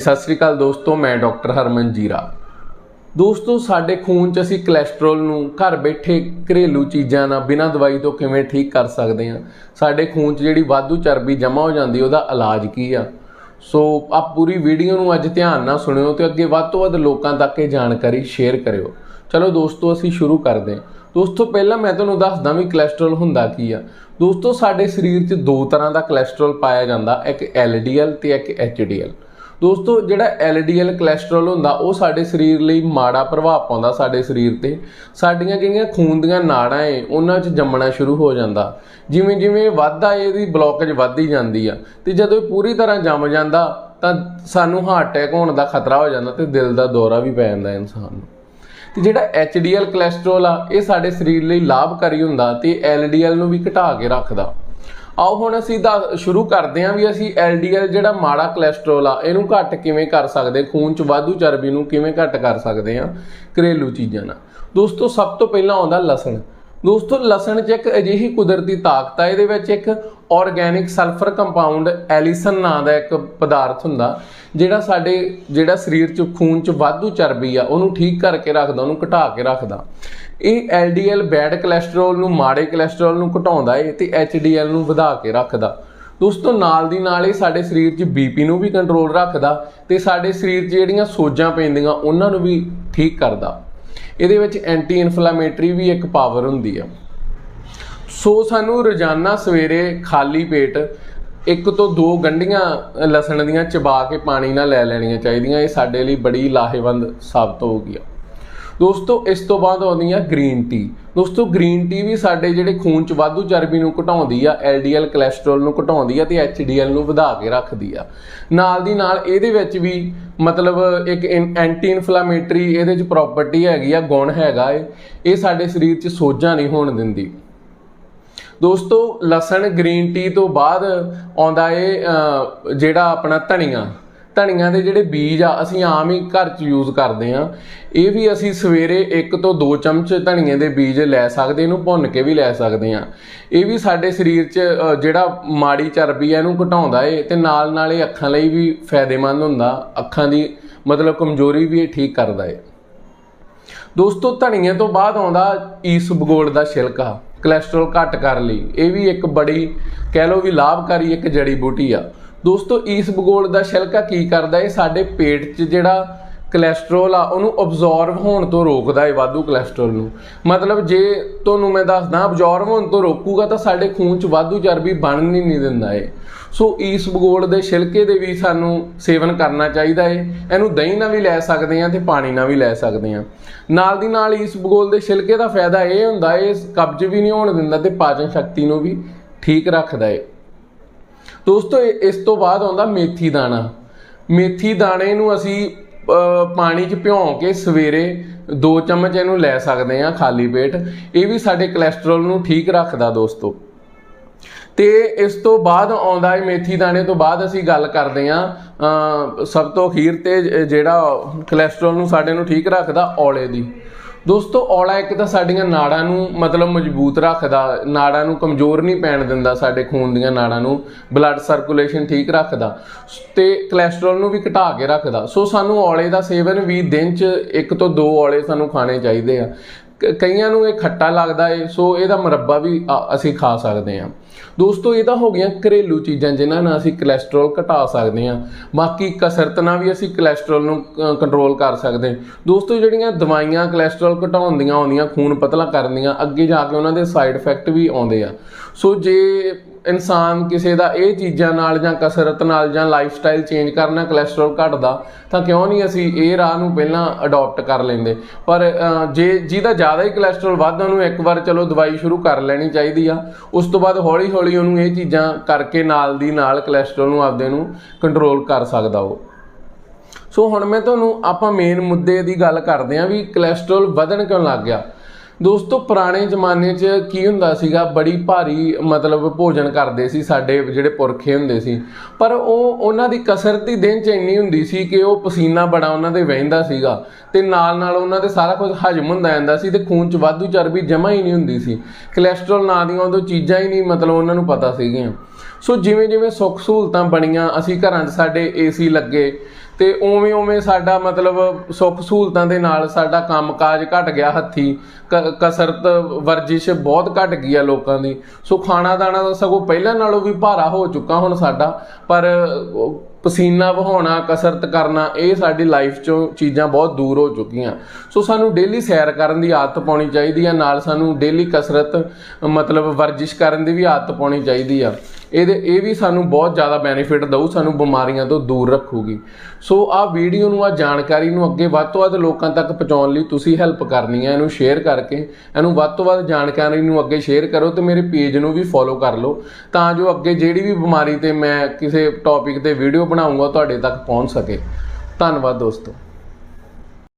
ਸਤਿ ਸ੍ਰੀ ਅਕਾਲ ਦੋਸਤੋ, ਮੈਂ ਡਾਕਟਰ ਹਰਮਨ ਜੀਰਾ। ਦੋਸਤੋ, ਸਾਡੇ ਖੂਨ 'ਚ ਅਸੀਂ ਕੋਲੇਸਟ੍ਰੋਲ ਨੂੰ ਘਰ ਬੈਠੇ ਘਰੇਲੂ ਚੀਜ਼ਾਂ ਨਾਲ ਬਿਨਾਂ ਦਵਾਈ ਤੋਂ ਕਿਵੇਂ ਠੀਕ ਕਰ ਸਕਦੇ ਹਾਂ? ਸਾਡੇ ਖੂਨ 'ਚ ਜਿਹੜੀ ਵਾਧੂ ਚਰਬੀ ਜਮ੍ਹਾਂ ਹੋ ਜਾਂਦੀ, ਉਹਦਾ ਇਲਾਜ ਕੀ ਆ? ਸੋ, ਆਪ ਪੂਰੀ ਵੀਡੀਓ ਨੂੰ ਅੱਜ ਧਿਆਨ ਨਾਲ ਸੁਣਿਓ ਤੇ ਅੱਗੇ ਵੱਧ ਤੋਂ ਵੱਧ ਲੋਕਾਂ ਤੱਕ ਇਹ ਜਾਣਕਾਰੀ ਸ਼ੇਅਰ ਕਰਿਓ। ਚਲੋ ਦੋਸਤੋ, ਅਸੀਂ ਸ਼ੁਰੂ ਕਰਦੇ ਹਾਂ। ਦੋਸਤੋ, ਪਹਿਲਾਂ ਮੈਂ ਤੁਹਾਨੂੰ ਦੱਸਦਾ ਵੀ ਕੋਲੇਸਟ੍ਰੋਲ ਹੁੰਦਾ ਕੀ ਆ। ਦੋਸਤੋ, ਸਾਡੇ ਸਰੀਰ 'ਚ ਦੋ ਤਰ੍ਹਾਂ ਦਾ ਕੋਲੇਸਟ੍ਰੋਲ ਪਾਇਆ ਜਾਂਦਾ, ਇੱਕ LDL ਤੇ ਇੱਕ HDL ਦੋਸਤੋ ਜਿਹੜਾ LDL ਕੋਲੇਸਟ੍ਰੋਲ ਹੁੰਦਾ ਉਹ ਸਾਡੇ ਸਰੀਰ ਲਈ ਮਾੜਾ ਪ੍ਰਭਾਵ ਪਾਉਂਦਾ ਸਾਡੇ ਸਰੀਰ ਤੇ। ਸਾਡੀਆਂ ਜਿਹੜੀਆਂ ਖੂਨ ਦੀਆਂ ਨਾੜਾਂ ਏ ਉਹਨਾਂ 'ਚ ਜੰਮਣਾ ਸ਼ੁਰੂ ਹੋ ਜਾਂਦਾ। ਜਿਵੇਂ ਜਿਵੇਂ ਵੱਧਦਾ ਏ, ਇਹਦੀ ਬਲੌਕੇਜ ਵੱਧਦੀ ਜਾਂਦੀ ਆ। ਤੇ ਜਦੋਂ ਇਹ ਪੂਰੀ ਤਰ੍ਹਾਂ ਜੰਮ ਜਾਂਦਾ ਤਾਂ ਸਾਨੂੰ ਹਾਰਟ ਅਟੈਕ ਹੋਣ ਦਾ ਖਤਰਾ ਹੋ ਜਾਂਦਾ ਤੇ ਦਿਲ ਦਾ ਦੌਰਾ ਵੀ ਪੈ ਜਾਂਦਾ ਇਨਸਾਨ ਨੂੰ। ਤੇ ਜਿਹੜਾ HDL ਕੋਲੇਸਟ੍ਰੋਲ ਆ ਇਹ ਸਾਡੇ ਸਰੀਰ ਲਈ ਲਾਭਕਾਰੀ ਹੁੰਦਾ ਤੇ LDL ਨੂੰ ਵੀ ਘਟਾ ਕੇ ਰੱਖਦਾ। ਆਓ ਹੁਣ ਅਸੀਂ ਦਾ ਸ਼ੁਰੂ ਕਰਦੇ ਹਾਂ ਵੀ ਅਸੀਂ LDL ਜਿਹੜਾ ਮਾੜਾ ਕੋਲੇਸਟ੍ਰੋਲ ਆ, ਇਹਨੂੰ ਘੱਟ ਕਿਵੇਂ ਕਰ ਸਕਦੇ, ਖੂਨ 'ਚ ਵਾਧੂ ਚਰਬੀ ਨੂੰ ਕਿਵੇਂ ਘੱਟ ਕਰ ਸਕਦੇ ਹਾਂ, ਘਰੇਲੂ ਚੀਜ਼ਾਂ ਨਾਲ। ਦੋਸਤੋ, ਸਭ ਤੋਂ ਪਹਿਲਾਂ ਆਉਂਦਾ ਲਸਣ। ਦੋਸਤੋ, ਲਸਣ 'ਚ ਇੱਕ ਅਜਿਹੀ ਕੁਦਰਤੀ ਤਾਕਤ ਆ, ਇਹਦੇ ਵਿੱਚ ਇੱਕ ਆਰਗੈਨਿਕ ਸਲਫਰ ਕੰਪਾਊਂਡ ਐਲੀਸਨ ਨਾਂ ਦਾ ਇੱਕ ਪਦਾਰਥ ਹੁੰਦਾ, ਜਿਹੜਾ ਸਾਡੇ, ਜਿਹੜਾ ਸਰੀਰ 'ਚ ਖੂਨ 'ਚ ਵਾਧੂ ਚਰਬੀ ਆ, ਉਹਨੂੰ ਠੀਕ ਕਰਕੇ ਰੱਖਦਾ, ਉਹਨੂੰ ਘਟਾ ਕੇ ਰੱਖਦਾ। ਇਹ LDL ਬੈਡ ਕੋਲੇਸਟ੍ਰੋਲ ਨੂੰ, ਮਾੜੇ ਕੋਲੇਸਟ੍ਰੋਲ ਨੂੰ ਘਟਾਉਂਦਾ ਏ ਤੇ HDL ਨੂੰ ਵਧਾ ਕੇ ਰੱਖਦਾ। ਦੋਸਤੋ, ਨਾਲ ਦੀ ਨਾਲ ਇਹ ਸਾਡੇ ਸਰੀਰ 'ਚ ਬੀਪੀ ਨੂੰ ਵੀ ਕੰਟਰੋਲ ਰੱਖਦਾ ਤੇ ਸਾਡੇ ਸਰੀਰ 'ਚ ਜਿਹੜੀਆਂ ਸੋਜਾਂ ਪੈਂਦੀਆਂ, ਉਹਨਾਂ ਨੂੰ ਵੀ ਠੀਕ ਕਰਦਾ। ਇਹਦੇ ਵਿੱਚ ਐਂਟੀ ਇਨਫਲੇਮੇਟਰੀ ਵੀ ਇੱਕ ਪਾਵਰ ਹੁੰਦੀ ਆ। ਸੋ ਸਾਨੂੰ ਰੋਜ਼ਾਨਾ ਸਵੇਰੇ ਖਾਲੀ ਪੇਟ ਇੱਕ ਤੋਂ ਦੋ ਗੰਢੀਆਂ ਲਸਣ ਦੀਆਂ ਚਬਾ ਕੇ ਪਾਣੀ ਨਾਲ ਲੈ ਲੈਣੀਆਂ ਚਾਹੀਦੀਆਂ, ਇਹ ਸਾਡੇ ਲਈ ਬੜੀ ਲਾਹੇਵੰਦ ਸਾਬਤ ਹੋਊਗੀ ਦੋਸਤੋ, ਇਸ ਤੋਂ ਬਾਅਦ ਆਉਂਦੀ ਆ ਗ੍ਰੀਨ ਟੀ ਦੋਸਤੋ ਗ੍ਰੀਨ ਟੀ ਵੀ ਸਾਡੇ ਜਿਹੜੇ ਖੂਨ 'ਚ ਵਾਧੂ ਚਰਬੀ ਨੂੰ ਘਟਾਉਂਦੀ ਆ, LDL ਕੋਲੇਸਟ੍ਰੋਲ ਨੂੰ ਘਟਾਉਂਦੀ ਆ ਤੇ HDL ਨੂੰ ਵਧਾ ਕੇ ਰੱਖਦੀ ਆ। ਨਾਲ ਦੀ ਨਾਲ ਇਹਦੇ ਵਿੱਚ ਵੀ ਮਤਲਬ ਇੱਕ ਐਂਟੀ ਇਨਫਲਾਮੇਟਰੀ ਇਹਦੇ 'ਚ ਪ੍ਰਾਪਰਟੀ ਹੈਗੀ ਆ, ਗੁਣ ਹੈਗਾ ਏ। ਇਹ ਸਾਡੇ ਸਰੀਰ 'ਚ ਸੋਜਾਂ ਨਹੀਂ ਹੋਣ ਦਿੰਦੀ। ਦੋਸਤੋ, ਲਸਣ ਗ੍ਰੀਨ ਟੀ ਤੋਂ ਬਾਅਦ ਆਉਂਦਾ ਏ ਜਿਹੜਾ ਆਪਣਾ ਧਨੀਆ। ਧਨੀਆ ਦੇ ਜਿਹੜੇ ਬੀਜ ਆ, ਅਸੀਂ ਆਮ ਹੀ ਘਰ 'ਚ ਯੂਜ਼ ਕਰਦੇ ਆ ਇਹ ਵੀ ਅਸੀਂ ਸਵੇਰੇ 1 ਤੋਂ 2 ਚਮਚ ਧਨੀਏ ਦੇ ਬੀਜ ਲੈ ਸਕਦੇ, ਇਹਨੂੰ ਭੁੰਨ ਕੇ ਵੀ ਲੈ ਸਕਦੇ ਆ ਇਹ ਵੀ ਸਾਡੇ ਸਰੀਰ 'ਚ ਜਿਹੜਾ ਮਾੜੀ ਚਰਬੀ ਆ, ਇਹਨੂੰ ਘਟਾਉਂਦਾ ਏ ਤੇ ਨਾਲ ਨਾਲ ਇਹ ਅੱਖਾਂ ਲਈ ਵੀ ਫਾਇਦੇਮੰਦ ਹੁੰਦਾ। ਅੱਖਾਂ ਦੀ ਮਤਲਬ ਕਮਜ਼ੋਰੀ ਵੀ ਇਹ ਠੀਕ ਕਰਦਾ ਏ। ਦੋਸਤੋ, ਧਨੀਏ ਤੋਂ ਬਾਅਦ ਆਉਂਦਾ ਈਸਬਗੋਲ ਦਾ ਛਿਲਕਾ ਕੋਲੇਸਟ੍ਰੋਲ ਘੱਟ ਕਰਨ ਲਈ। ਇਹ ਵੀ ਇੱਕ ਬੜੀ, ਕਹਿ ਲਓ ਵੀ ਲਾਭਕਾਰੀ ਇੱਕ ਜੜੀ ਬੂਟੀ ਆ। ਦੋਸਤੋ ਈਸਬਗੋਲ ਦਾ ਛਿਲਕਾ ਕੀ ਕਰਦਾ ਇਹ ਸਾਡੇ ਪੇਟ 'ਚ ਜਿਹੜਾ ਕੋਲੇਸਟ੍ਰੋਲ ਆ, ਉਹਨੂੰ ਅਬਜ਼ੌਰਬ ਹੋਣ ਤੋਂ ਰੋਕਦਾ ਹੈ ਵਾਧੂ ਕੋਲੇਸਟ੍ਰੋਲ ਨੂੰ। ਮਤਲਬ ਜੇ ਤੁਹਾਨੂੰ ਮੈਂ ਦੱਸਦਾ ਅਬਜ਼ੌਰਬ ਹੋਣ ਤੋਂ ਰੋਕੂਗਾ ਤਾਂ ਸਾਡੇ ਖੂਨ 'ਚ ਵਾਧੂ ਚਰਬੀ ਬਣਨ ਹੀ ਨਹੀਂ ਦਿੰਦਾ ਏ ਸੋ ਈਸਬਗੋਲ ਦੇ ਛਿਲਕੇ ਦੇ ਵੀ ਸਾਨੂੰ ਸੇਵਨ ਕਰਨਾ ਚਾਹੀਦਾ ਏ ਇਹਨੂੰ ਦਹੀਂ ਨਾਲ ਵੀ ਲੈ ਸਕਦੇ ਆ ਤੇ ਪਾਣੀ ਨਾਲ ਵੀ ਲੈ ਸਕਦੇ ਆ ਨਾਲ ਦੀ ਨਾਲ ਈਸਬਗੋਲ ਦੇ ਛਿਲਕੇ ਦਾ ਫਾਇਦਾ ਇਹ ਹੁੰਦਾ ਏ ਕਬਜ਼ ਵੀ ਨਹੀਂ ਹੋਣ ਦਿੰਦਾ ਤੇ ਪਾਚਨ ਸ਼ਕਤੀ ਨੂੰ ਵੀ ਠੀਕ ਰੱਖਦਾ ਏ ਦੋਸਤੋ, ਇਹ- ਇਸ ਤੋਂ ਬਾਅਦ ਆਉਂਦਾ ਮੇਥੀ ਦਾਣਾ। ਮੇਥੀ ਦਾਣੇ ਨੂੰ ਅਸੀਂ ਪਾਣੀ 'ਚ ਭਿਉਂ ਕੇ ਸਵੇਰੇ 2 ਚਮਚ ਇਹਨੂੰ ਲੈ ਸਕਦੇ ਹਾਂ ਖਾਲੀ ਪੇਟ। ਇਹ ਵੀ ਸਾਡੇ ਕੋਲੇਸਟ੍ਰੋਲ ਨੂੰ ਠੀਕ ਰੱਖਦਾ ਦੋਸਤੋ। ਤੇ ਇਸ ਤੋਂ ਬਾਅਦ ਆਉਂਦਾ ਹੈ ਮੇਥੀ ਦਾਣੇ ਤੋਂ ਬਾਅਦ ਅਸੀਂ ਗੱਲ ਕਰਦੇ ਹਾਂ ਸਭ ਤੋਂ ਅਖੀਰ ਤੇ, ਜਿਹੜਾ ਕੋਲੇਸਟ੍ਰੋਲ ਨੂੰ ਸਾਡੇ ਨੂੰ ਠੀਕ ਰੱਖਦਾ ਔਲੇ ਦੀ। ਦੋਸਤੋ, ਔਲਾ ਇੱਕ ਤਾਂ ਸਾਡੀਆਂ ਨਾੜਾਂ ਨੂੰ ਮਤਲਬ ਮਜ਼ਬੂਤ ਰੱਖਦਾ, ਨਾੜਾਂ ਨੂੰ ਕਮਜ਼ੋਰ ਨਹੀਂ ਪੈਣ ਦਿੰਦਾ, ਸਾਡੇ ਖੂਨ ਦੀਆਂ ਨਾੜਾਂ ਨੂੰ ਬਲੱਡ ਸਰਕੂਲੇਸ਼ਨ ਠੀਕ ਰੱਖਦਾ, ਤੇ ਕੋਲੇਸਟ੍ਰੋਲ ਨੂੰ ਵੀ ਘਟਾ ਕੇ ਰੱਖਦਾ। ਸੋ ਸਾਨੂੰ ਔਲੇ ਦਾ ਸੇਵਨ ਵੀ ਦਿਨ 'ਚ ਇੱਕ ਤੋਂ ਦੋ ਔਲੇ ਸਾਨੂੰ ਖਾਣੇ ਚਾਹੀਦੇ ਆ। ਕਈਆਂ ਨੂੰ ਇਹ ਖੱਟਾ ਲੱਗਦਾ ਏ, ਸੋ ਇਹਦਾ ਮੁਰੱਬਾ ਵੀ ਅਸੀਂ ਖਾ ਸਕਦੇ ਹਾਂ ਦੋਸਤੋ, ਇਹ ਤਾਂ ਹੋ ਗਈਆਂ ਘਰੇਲੂ ਚੀਜ਼ਾਂ ਜਿਨ੍ਹਾਂ ਨਾਲ ਅਸੀਂ ਕੋਲੇਸਟ੍ਰੋਲ ਘਟਾ ਸਕਦੇ ਹਾਂ ਬਾਕੀ ਕਸਰਤ ਨਾਲ ਵੀ ਅਸੀਂ ਕੋਲੇਸਟ੍ਰੋਲ ਨੂੰ ਕੰਟਰੋਲ ਕਰ ਸਕਦੇ ਦੋਸਤੋ, ਜਿਹੜੀਆਂ ਦਵਾਈਆਂ ਕੋਲੇਸਟ੍ਰੋਲ ਘਟਾਉਣ ਦੀਆਂ ਆਉਂਦੀਆਂ, ਖੂਨ ਪਤਲਾ ਕਰਨ ਦੀਆਂ, ਅੱਗੇ ਜਾ ਕੇ ਉਹਨਾਂ ਦੇ ਸਾਈਡ ਇਫੈਕਟ ਵੀ ਆਉਂਦੇ ਆ। ਸੋ ਜੇ ਇਨਸਾਨ ਕਿਸੇ ਦਾ ਇਹ ਚੀਜ਼ਾਂ ਨਾਲ ਜਾਂ ਕਸਰਤ ਨਾਲ ਜਾਂ ਲਾਈਫ ਸਟਾਈਲ ਚੇਂਜ ਕਰਨਾ ਕੋਲੇਸਟ੍ਰੋਲ ਘਟਦਾ, ਤਾਂ ਕਿਉਂ ਨਹੀਂ ਅਸੀਂ ਇਹ ਰਾਹ ਨੂੰ ਪਹਿਲਾਂ ਅਡਾਪਟ ਕਰ ਲੈਂਦੇ? ਪਰ ਜੇ ਜਿਹਦਾ ਜ਼ਿਆਦਾ ਹੀ ਕੋਲੇਸਟ੍ਰੋਲ ਵੱਧ, ਉਹਨੂੰ ਇੱਕ ਵਾਰ ਚਲੋ ਦਵਾਈ ਸ਼ੁਰੂ ਕਰ ਲੈਣੀ ਚਾਹੀਦੀ ਆ। ਉਸ ਤੋਂ ਬਾਅਦ ਹੌਲੀ ਹੌਲੀ ਉਹਨੂੰ ਇਹ ਚੀਜ਼ਾਂ ਕਰਕੇ ਨਾਲ ਦੀ ਨਾਲ ਕੋਲੇਸਟ੍ਰੋਲ ਨੂੰ ਆਪਦੇ ਨੂੰ ਕੰਟਰੋਲ ਕਰ ਸਕਦਾ ਉਹ। ਸੋ ਹੁਣ ਮੈਂ ਤੁਹਾਨੂੰ ਆਪਾਂ ਮੇਨ ਮੁੱਦੇ ਦੀ ਗੱਲ ਕਰਦੇ ਆਂ ਵੀ ਕੋਲੇਸਟ੍ਰੋਲ ਵਧਣ ਕਿਉਂ ਲੱਗ ਗਿਆ? ਦੋਸਤੋ, ਪੁਰਾਣੇ ਜ਼ਮਾਨੇ 'ਚ ਕੀ ਹੁੰਦਾ ਸੀਗਾ? ਬੜੀ ਭਾਰੀ ਮਤਲਬ ਭੋਜਨ ਕਰਦੇ ਸੀ ਸਾਡੇ ਜਿਹੜੇ ਪੁਰਖੇ ਹੁੰਦੇ ਸੀ। ਪਰ ਉਹ, ਉਹਨਾਂ ਦੀ ਕਸਰਤ ਹੀ ਦਿਨ 'ਚ ਇੰਨੀ ਹੁੰਦੀ ਸੀ ਕਿ ਉਹ ਪਸੀਨਾ ਬੜਾ ਉਹਨਾਂ ਦੇ ਵਹਿੰਦਾ ਸੀਗਾ। ਤੇ ਨਾਲ ਨਾਲ ਉਹਨਾਂ ਦੇ ਸਾਰਾ ਕੁਝ ਹਜਮ ਹੁੰਦਾ ਜਾਂਦਾ ਸੀ ਤੇ ਖੂਨ 'ਚ ਵਾਧੂ ਚਰਬੀ ਜਮਾ ਹੀ ਨਹੀਂ ਹੁੰਦੀ ਸੀ। ਕੋਲੇਸਟ੍ਰੋਲ ਨਾਂ ਦੀਆਂ ਉਦੋਂ ਚੀਜ਼ਾਂ ਹੀ ਨਹੀਂ ਮਤਲਬ ਉਹਨਾਂ ਨੂੰ ਪਤਾ ਸੀਗੀਆਂ। ਸੋ ਜਿਵੇਂ ਜਿਵੇਂ ਸੁੱਖ ਸਹੂਲਤਾਂ ਬਣੀਆਂ, ਅਸੀਂ ਘਰਾਂ 'ਚ ਸਾਡੇ ਏਸੀ ਲੱਗੇ ਤੇ ਉਵੇਂ ਉਵੇਂ ਸਾਡਾ ਮਤਲਬ ਸੁੱਖ ਸਹੂਲਤਾਂ ਦੇ ਨਾਲ ਸਾਡਾ ਕੰਮਕਾਜ ਘਟ ਗਿਆ ਹੱਥੀ, ਕ- ਕਸਰਤ, ਵਰਜਿਸ਼ ਬਹੁਤ ਘਟ ਗਈ ਆ ਲੋਕਾਂ ਦੀ। ਸੋ ਖਾਣਾ ਦਾਣਾ ਤਾਂ ਸਗੋਂ ਪਹਿਲਾਂ ਨਾਲੋਂ ਵੀ ਭਾਰਾ ਹੋ ਚੁੱਕਾ ਹੁਣ ਸਾਡਾ, ਪਰ ਪਸੀਨਾ ਵਹਾਉਣਾ, ਕਸਰਤ ਕਰਨਾ, ਇਹ ਸਾਡੀ ਲਾਈਫ ਚੋਂ ਚੀਜ਼ਾਂ ਬਹੁਤ ਦੂਰ ਹੋ ਚੁੱਕੀਆਂ। ਸੋ ਸਾਨੂੰ ਡੇਲੀ ਸੈਰ ਕਰਨ ਦੀ ਆਦਤ ਪਾਉਣੀ ਚਾਹੀਦੀ ਆ, ਨਾਲ ਸਾਨੂੰ ਡੇਲੀ ਕਸਰਤ, ਮਤਲਬ ਵਰਜਿਸ਼ ਕਰਨ ਦੀ ਵੀ ਆਦਤ ਪਾਉਣੀ ਚਾਹੀਦੀ ਆ। ਇਹਦੇ, ਇਹ ਵੀ ਸਾਨੂੰ ਬਹੁਤ ਜ਼ਿਆਦਾ ਬੈਨੀਫਿਟ ਦਊ, ਸਾਨੂੰ ਬਿਮਾਰੀਆਂ ਤੋਂ ਦੂਰ ਰੱਖੂਗੀ। ਸੋ ਆਹ ਵੀਡੀਓ ਨੂੰ, ਆ ਜਾਣਕਾਰੀ ਨੂੰ ਅੱਗੇ ਵੱਧ ਤੋਂ ਵੱਧ ਲੋਕਾਂ ਤੱਕ ਪਹੁੰਚਾਉਣ ਲਈ ਤੁਸੀਂ ਹੈਲਪ ਕਰਨੀ ਹੈ ਇਹਨੂੰ ਸ਼ੇਅਰ ਕਰਕੇ, ਇਹਨੂੰ ਵੱਧ ਤੋਂ ਵੱਧ ਜਾਣਕਾਰੀ ਨੂੰ ਅੱਗੇ ਸ਼ੇਅਰ ਕਰੋ ਤੇ ਮੇਰੇ ਪੇਜ ਨੂੰ ਵੀ ਫੋਲੋ ਕਰ ਲਓ, ਤਾਂ ਜੋ ਅੱਗੇ ਜਿਹੜੀ ਵੀ ਬਿਮਾਰੀ ਤੇ ਮੈਂ ਕਿਸੇ ਟੌਪਿਕ ਤੇ ਵੀਡੀਓ ਬਣਾਉਂਗਾ ਤੁਹਾਡੇ ਤੱਕ ਪਹੁੰਚ ਸਕੇ। ਧੰਨਵਾਦ ਦੋਸਤੋ।